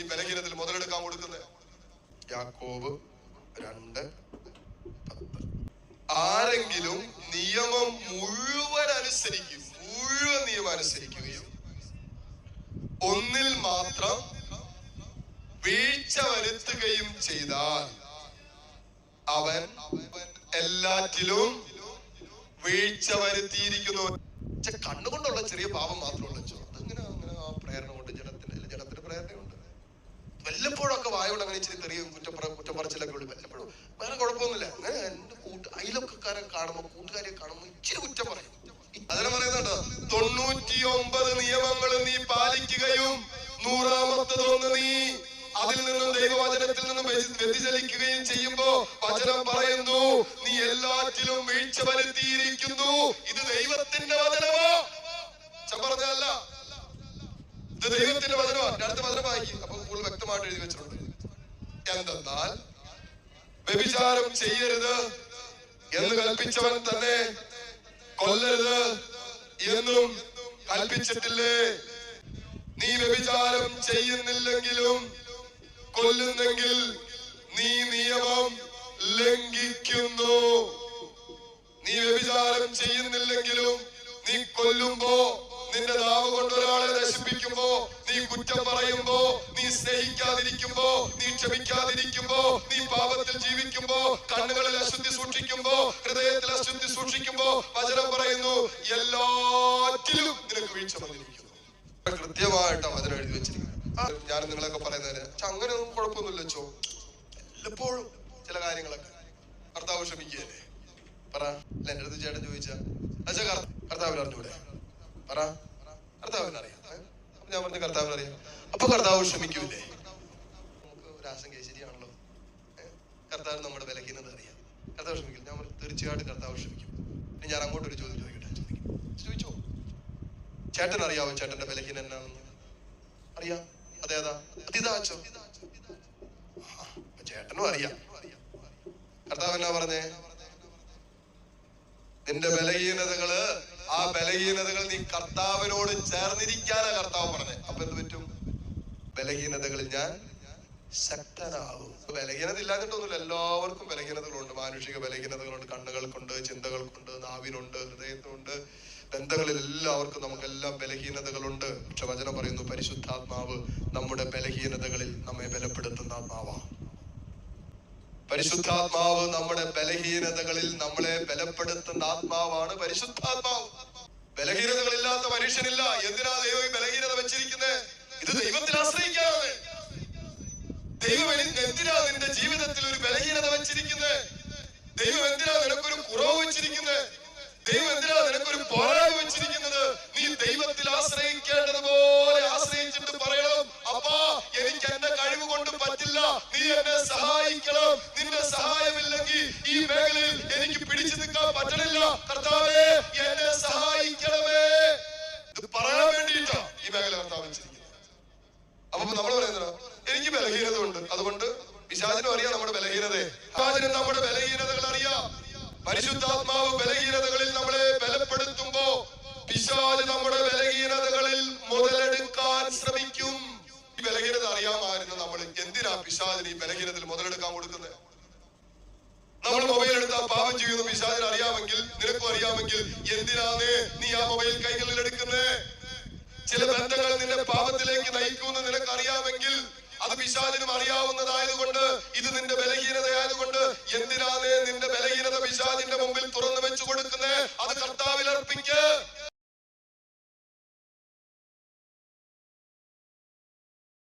ഈ ബലഹീനത്തിൽ മുതലെടുക്കാൻ കൊടുക്കുന്നത് യാക്കോബ് രണ്ട് ആരെങ്കിലും നിയമം മുഴുവൻ അനുസരിക്കും മുഴുവൻ നിയമം അനുസരിക്കുകയും ഒന്നിൽ മാത്രം വീഴ്ച വരുത്തുകയും ചെയ്താൽ അവൻ എല്ലാറ്റിലും വീഴ്ച വരുത്തിയിരിക്കുന്നു. കണ്ണുകൊണ്ടുള്ള ചെറിയ പാപം മാത്രമുള്ള ചോദ്യം അങ്ങനെ അങ്ങനെ ആ പ്രേരണ കൊണ്ട് ജനത്തിന് ജനത്തിന് പ്രേരണയുണ്ട്? വല്ലപ്പോഴൊക്കെ വായോട് അങ്ങനെ ഇച്ചിരി തെറിയും കുറ്റപ്പറ കുറ്റപ്പറച്ചിലൊക്കെ ഉള്ളു വല്ലപ്പോഴും. വേറെ കുഴപ്പമൊന്നുമില്ല. അങ്ങനെ എന്റെ കൂട്ട് അയലൊക്കെക്കാരെ കാണുമ്പോ കൂട്ടുകാരെ കാണുമ്പോ ഇച്ചിരി കുറ്റം പറയും. അതിനെ പറയുന്നുണ്ട്? തൊണ്ണൂറ്റി ഒമ്പത് നിയമങ്ങൾ നീ പാലിക്കുകയും നൂറാമത്തതൊന്ന് നീ അതിൽ നിന്നും ദൈവവചനത്തിൽ നിന്നും വ്യതി- വ്യതിചലിക്കുകയും ചെയ്യുമ്പോ വചനം പറയുന്നു നീ എല്ലാറ്റിലും വീഴ്ച വരുത്തിയിരിക്കുന്നു. ഇത് ദൈവത്തിന്റെ വചനമോ? ഞാൻ പറഞ്ഞതല്ല ഇത് ദൈവത്തിന്റെ വചനമാണ് അടുത്ത വചനം വായിക്കും. അപ്പൊ കൂടുതൽ വ്യക്തമായിട്ട് എഴുതി വെച്ചിട്ടുണ്ട്. എന്തെന്നാൽ വ്യഭിചാരം ചെയ്യരുത് എന്ന് കൽപ്പിച്ചവൻ തന്നെ കൊല്ലരുത് എന്നും കൽപ്പിച്ചിട്ടില്ലേ? നീ വ്യഭിചാരം ചെയ്യുന്നില്ലെങ്കിലും കൊല്ലുന്നെങ്കിൽ നീ നിയമം ലംഘിക്കുന്നു. നീ വ്യഭിചാരം ചെയ്യുന്നില്ലെങ്കിലും നീ കൊല്ലുമ്പോ നിന്റെ നാവ് കൊണ്ട് ഒരാളെ നശിപ്പിക്കുമ്പോ നീ കുറ്റം പറയുമ്പോ നീ സ്നേഹിക്കാതിരിക്കുമ്പോ നീ ക്ഷമിക്കാതിരിക്കുമ്പോ നീ പാപത്തിൽ ജീവിക്കുമ്പോ കണ്ണുകളിൽ അശുദ്ധി സൂക്ഷിക്കുമ്പോ ഹൃദയത്തിൽ അശുദ്ധി സൂക്ഷിക്കുമ്പോ വചനം പറയുന്നു എല്ലാറ്റിലും നിനക്ക് വീഴ്ച വന്നിരിക്കുന്നു. കൃത്യമായിട്ട് വചനം എഴുതി വെച്ചിരിക്കുന്നു. ഞാൻ നിങ്ങളൊക്കെ പറയുന്നതിന് അങ്ങനെ ഒന്നും കുഴപ്പമൊന്നുമില്ല ചോ എല്ലപ്പോഴും ചില കാര്യങ്ങളൊക്കെ. കർത്താവ് ക്ഷമിക്കുകയല്ലേ? പറ. അല്ല അടുത്ത് ചേട്ടൻ ചോദിച്ച അച്ഛാ കർ- അറിഞ്ഞൂടെ? പറ. ഞാൻ അപ്പൊ കർത്താവ് ക്ഷമിക്കൂലേ നമുക്ക് ഒരു ആശങ്ക ശരിയാണല്ലോ? കർത്താവ് നമ്മുടെ വിലക്കുന്നത് അറിയാം. കർത്താവ് ക്ഷമിക്കില്ല ഞാൻ തീർച്ചയായിട്ടും കർത്താവ് ക്ഷമിക്കും ഞാൻ അങ്ങോട്ട് ഒരു ചോദ്യം ചോദിക്കട്ടെ? ചോദിക്കും. ചോദിച്ചോ? ചേട്ടൻ അറിയാവോ ചേട്ടന്റെ വിലക്കിന് എന്നാണെന്ന്? അറിയാം. അതേതാ? അതിതാച്ചോ ചേട്ടനും അറിയാം. കർത്താവ് എന്നാ പറഞ്ഞേ? നിന്റെ ബലഹീനതകൾ ആ ബലഹീനതകൾ നീ കർത്താവിനോട് ചേർന്നിരിക്കാനാ കർത്താവ് പറഞ്ഞത് അപ്പൊ എന്ത് പറ്റും? ബലഹീനതകളിൽ ഞാൻ ശക്തനാകും. ബലഹീനത ഇല്ലാഞ്ഞിട്ടൊന്നുമില്ല. എല്ലാവർക്കും ബലഹീനതകളുണ്ട്. മാനുഷിക ബലഹീനതകളുണ്ട്. കണ്ണുകൾക്കുണ്ട് ചിന്തകൾക്കുണ്ട് നാവിനുണ്ട് ഹൃദയത്തിനുണ്ട്. ബന്ധങ്ങളിൽ എല്ലാവർക്കും നമുക്കെല്ലാം ബലഹീനതകളുണ്ട്. പക്ഷെ വചനം പറയുന്നു പരിശുദ്ധാത്മാവ് നമ്മുടെ ബലഹീനതകളിൽ നമ്മെ ബലപ്പെടുത്തുന്ന ആത്മാവാണ് പരിശുദ്ധാത്മാവ് നമ്മുടെ ബലഹീനതകളിൽ നമ്മളെ ബലപ്പെടുത്തുന്ന ആത്മാവാണ് പരിശുദ്ധാത്മാവ്. ബലഹീനതകളില്ലാത്ത മനുഷ്യനില്ല. എന്തിനാ ദൈവം ബലഹീനത വെച്ചിരിക്കുന്നത് ഇത് ദൈവത്തിൽ ആശ്രയിക്കാതെ. ദൈവം എന്തിനാ നിന്റെ ജീവിതത്തിൽ ഒരു ബലഹീനത വെച്ചിരിക്കുന്നത് ദൈവം എന്തിനാ നിനക്കൊരു കുറവ് വെച്ചിരിക്കുന്നത് ദൈവം എന്തിനാ നിനക്കൊരു പോരായ്മ വെച്ചിരിക്കുന്നത് നീ ദൈവത്തിൽ ആശ്രയിക്കേണ്ടതുപോലെ ആശ്രയിച്ചിട്ട് പറയണം അപ്പാ എനിക്ക് എന്റെ കഴിവ് കൊണ്ട് പറ്റില്ല നീ എന്നെ സഹായിക്കണം നിന്റെ സഹായമില്ലെങ്കിൽ ഈ മേഖലയിൽ എനിക്ക് പിടിച്ചു നിൽക്കാൻ പറ്റണില്ല. കർത്താവേ എന്നെ സഹായിക്കണമേ. ഇത് പറയാൻ വേണ്ടിയിട്ടാ ഈ മേഖല കർത്താവ് അപ്പൊ നമ്മൾ പറയുന്നത് എനിക്ക് ബലഹീനത ഉണ്ട്. അതുകൊണ്ട് പിശാചിനും അറിയാം നമ്മുടെ ബലഹീനതയെ. പിശാചിനും നമ്മുടെ ബലഹീനതകൾ അറിയാം. പരിശുദ്ധാത്മാവ് ബലഹീനതകളിൽ നമ്മളെ ബലപ്പെടുത്തുമ്പോ പിശാച് നമ്മുടെ ബലഹീനതകളിൽ മുതലെടുക്കാൻ ശ്രമിക്കും. ഈ ബലഹീനത അറിയാമായിരുന്നു നമ്മൾ. എന്തിനാ പിശാചിന് ഈ ബലഹീനതയിൽ മുതലെടുക്കാൻ കൊടുക്കുന്നത്? പാപം ചെയ്യുന്നു അറിയാമെങ്കിൽ നിനക്കും അറിയാമെങ്കിൽ എന്തിനാണ് നീ ആ മൊബൈൽ കൈകളിൽ എടുക്കുന്നത് ചില ബന്ധങ്ങൾ നിന്റെ പാപത്തിലേക്ക് നയിക്കുമെന്ന് നിനക്ക് അറിയാമെങ്കിൽ അത് പിശാചിനും അറിയാവുന്നതായതുകൊണ്ട് ഇത് നിന്റെ ബലഹീനതയായതുകൊണ്ട് എന്തിനാണ് നിന്റെ ബലഹീനത പിശാചിന്റെ മുമ്പിൽ തുറന്നു